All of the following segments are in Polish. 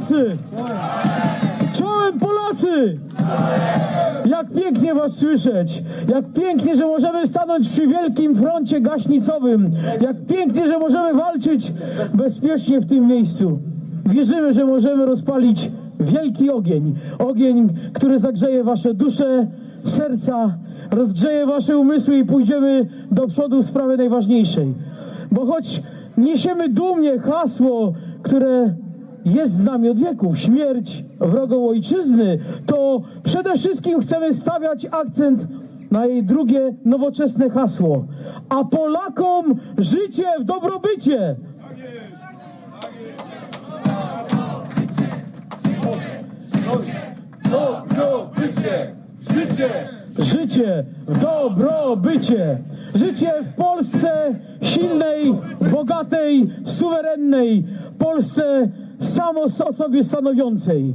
Polacy! Czołem Polacy! Jak pięknie was słyszeć! Jak pięknie, że możemy stanąć przy wielkim froncie gaśnicowym! Jak pięknie, że możemy walczyć bezpiecznie w tym miejscu! Wierzymy, że możemy rozpalić wielki ogień. Ogień, który zagrzeje wasze dusze, serca, rozgrzeje wasze umysły i pójdziemy do przodu w sprawie najważniejszej. Bo choć niesiemy dumnie hasło, które jest z nami od wieków, śmierć wrogą ojczyzny, to przede wszystkim chcemy stawiać akcent na jej drugie nowoczesne hasło. A Polakom życie w dobrobycie. Dobrobycie! Życie! Życie w dobrobycie. Życie w Polsce silnej, bogatej, suwerennej. Polsce samo o sobie stanowiącej.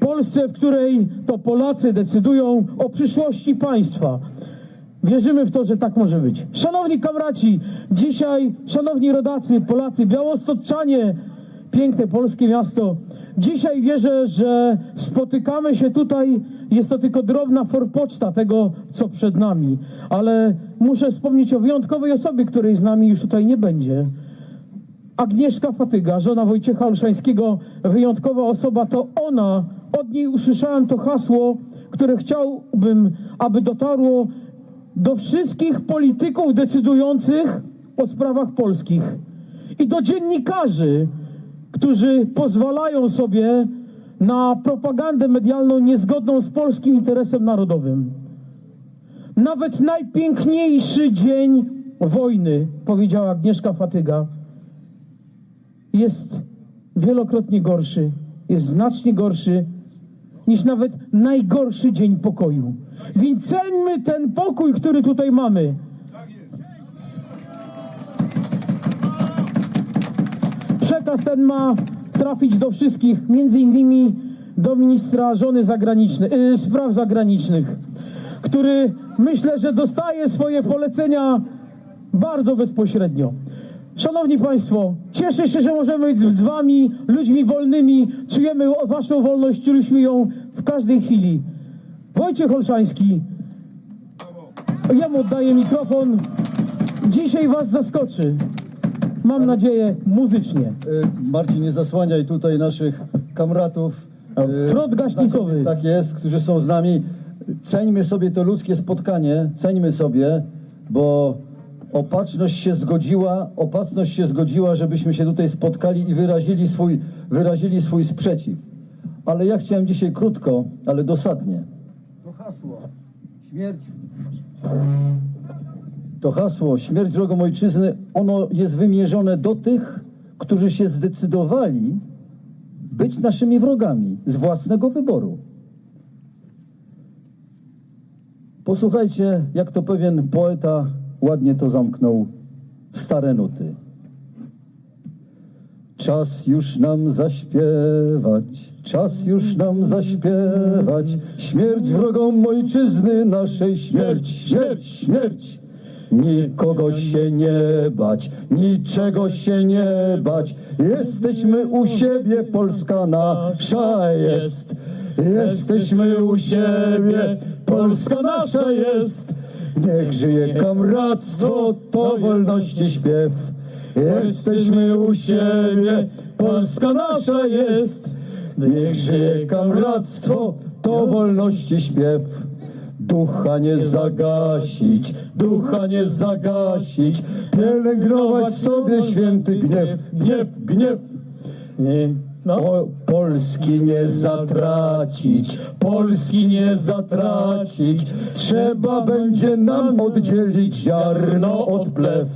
Polsce, w której to Polacy decydują o przyszłości państwa. Wierzymy w to, że tak może być. Szanowni kamraci, dzisiaj, szanowni rodacy, Polacy, białostoczanie, piękne polskie miasto. Dzisiaj wierzę, że spotykamy się tutaj. Jest to tylko drobna forpoczta tego, co przed nami. Ale muszę wspomnieć o wyjątkowej osobie, której z nami już tutaj nie będzie. Agnieszka Fatyga, żona Wojciecha Olszańskiego, wyjątkowa osoba, to ona, od niej usłyszałem to hasło, które chciałbym, aby dotarło do wszystkich polityków decydujących o sprawach polskich i do dziennikarzy, którzy pozwalają sobie na propagandę medialną niezgodną z polskim interesem narodowym. Nawet najpiękniejszy dzień wojny, powiedziała Agnieszka Fatyga, jest wielokrotnie gorszy, jest znacznie gorszy niż nawet najgorszy dzień pokoju. Więc ceńmy ten pokój, który tutaj mamy. Przekaz ten ma trafić do wszystkich, między innymi do ministra żony zagranicznych, y, spraw zagranicznych, który myślę, że dostaje swoje polecenia bardzo bezpośrednio. Szanowni Państwo, cieszę się, że możemy być z Wami, ludźmi wolnymi, czujemy Waszą wolność, czuliśmy ją w każdej chwili. Wojciech Olszański, jemu oddaję mikrofon, dzisiaj Was zaskoczy. Mam nadzieję muzycznie. E, Marcin, nie zasłaniaj tutaj naszych kamratów. e, Front gaśnicowy. Tak jest, którzy są z nami. Ceńmy sobie to ludzkie spotkanie, ceńmy sobie, bo opatrzność się zgodziła, opasność się zgodziła, żebyśmy się tutaj spotkali i wyrazili swój, wyrazili swój sprzeciw. Ale ja chciałem dzisiaj krótko, ale dosadnie. To hasło. Śmierć. To hasło śmierć wrogom ojczyzny, ono jest wymierzone do tych, którzy się zdecydowali być naszymi wrogami z własnego wyboru. Posłuchajcie, jak to pewien poeta ładnie to zamknął w stare nuty. Czas już nam zaśpiewać, czas już nam zaśpiewać. Śmierć wrogom ojczyzny naszej, śmierć, śmierć, śmierć. Nikogo się nie bać, niczego się nie bać. Jesteśmy u siebie, Polska nasza jest. Jesteśmy u siebie, Polska nasza jest. Niech żyje kamractwo, to wolności śpiew. Jesteśmy u siebie, Polska nasza jest. Niech żyje kamractwo, to wolności śpiew. Ducha nie zagasić, ducha nie zagasić, pielęgnować sobie święty gniew, gniew, gniew. No. O, Polski nie zatracić, Polski nie zatracić. Trzeba będzie nam oddzielić ziarno od plew.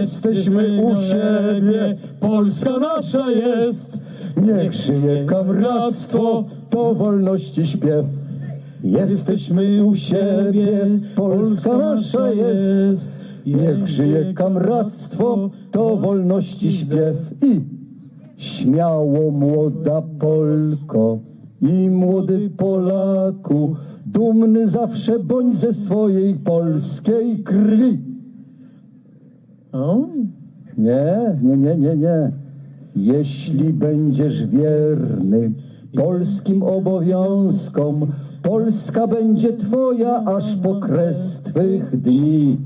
Jesteśmy u siebie, Polska nasza jest. Niech żyje kamractwo, to wolności śpiew. Jesteśmy u siebie, Polska nasza jest. Niech żyje kamractwo, to wolności śpiew. I Śmiało młoda Polko i młody Polaku, dumny zawsze bądź ze swojej polskiej krwi. O, Nie, nie, nie, nie, nie. Jeśli będziesz wierny polskim obowiązkom, Polska będzie twoja aż po kres twych dni.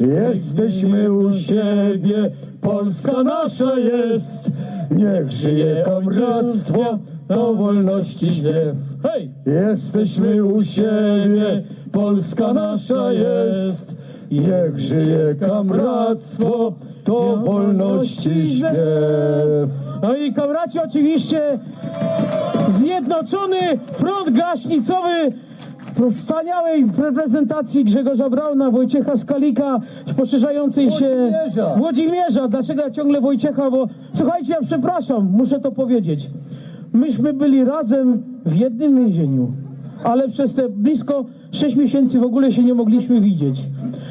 Jesteśmy u siebie, Polska nasza jest. Niech żyje kamractwo, to wolności śpiew. Hej! Jesteśmy u siebie, Polska nasza jest. Niech żyje kamractwo, to wolności śpiew. No i kamraci oczywiście Zjednoczony Front Gaśnicowy wspaniałej reprezentacji Grzegorza Brauna, Wojciecha Skalika, poszerzającej się Włodzimierza. Włodzimierza. Dlaczego ja ciągle Wojciecha? Bo słuchajcie, ja przepraszam, muszę to powiedzieć. Myśmy byli razem w jednym więzieniu, ale przez te blisko 6 miesięcy w ogóle się nie mogliśmy widzieć.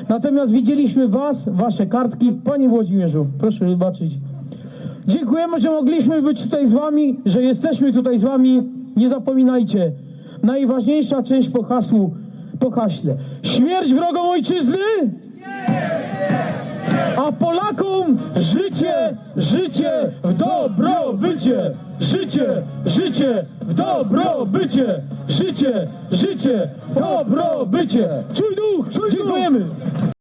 Natomiast widzieliśmy was, wasze kartki. Panie Włodzimierzu, proszę wybaczyć. Dziękujemy, że mogliśmy być tutaj z wami, że jesteśmy tutaj z wami. Nie zapominajcie, najważniejsza część po hasłu, po haśle. Śmierć wrogom ojczyzny! A Polakom życie, życie w dobrobycie! Życie, życie w dobrobycie! Życie, życie w dobrobycie! Czuj duch! Dziękujemy!